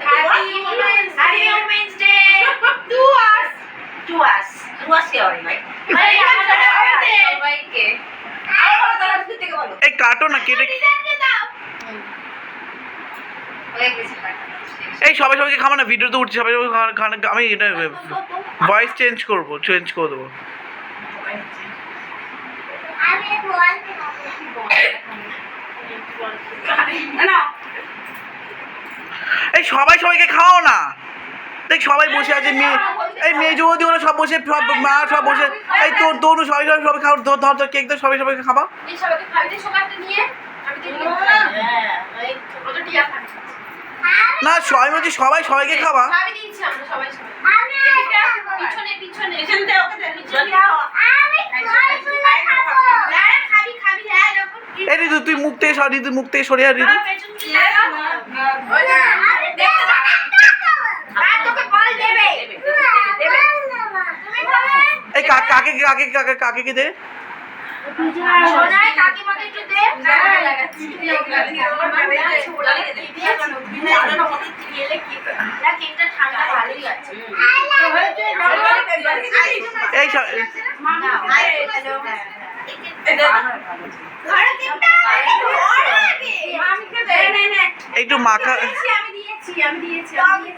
Happy Women's Happy Women's Day to us. To us. To us কে হয় ভাই? আরে আমাদের সবাইকে। আরও বলো তাহলে আজকে থেকে বলো। এই কাটো না কেটে। এই সবাই সবাইকে খাব না ভিডিও তো উঠছে সবাই সবাই খাওয়া- খাওয়া- আমি এটা ভয়েস চেঞ্জ করব চেঞ্জ করে দেবো না, এই সবাই সবাইকে খাও না। দেখ সবাই বসে আছে মেয়ে এই মেয়ে যুবতী ওরা সব বসে সব মা সব বসে। এই তোর তরু সবাই সবাই সবাই খাও ধর ধর ধর কেক তো সবাই সবাইকে খাবা এই সবাইকে খাবি দে সবাইকে নিয়ে। আমি দিই। হ্যাঁ, এই ছোট টিয়া খাবি। না সবাই বলছি সবাই সবাইকে খাবা। খাবি দিচ্ছি আমরা সবাই সবাই। পিছনে পিছনে এখান থেকে ওকে দে, পিছন দিয়ে খাওয়া। হ্যাঁ খাবি খাবি হ্যাঁ যখন এই ঋতু তুই মুখ থেকে সর ঋতু মুখ থেকে সরে আর ঋতু এই কা- কাকে কাকে কাকে কাকে কি দে? কাকিমাকে একটু দে লাগাচ্ছি না কেকটা ঠান্ডা ভালোই আছে এই একটু মাখা আমি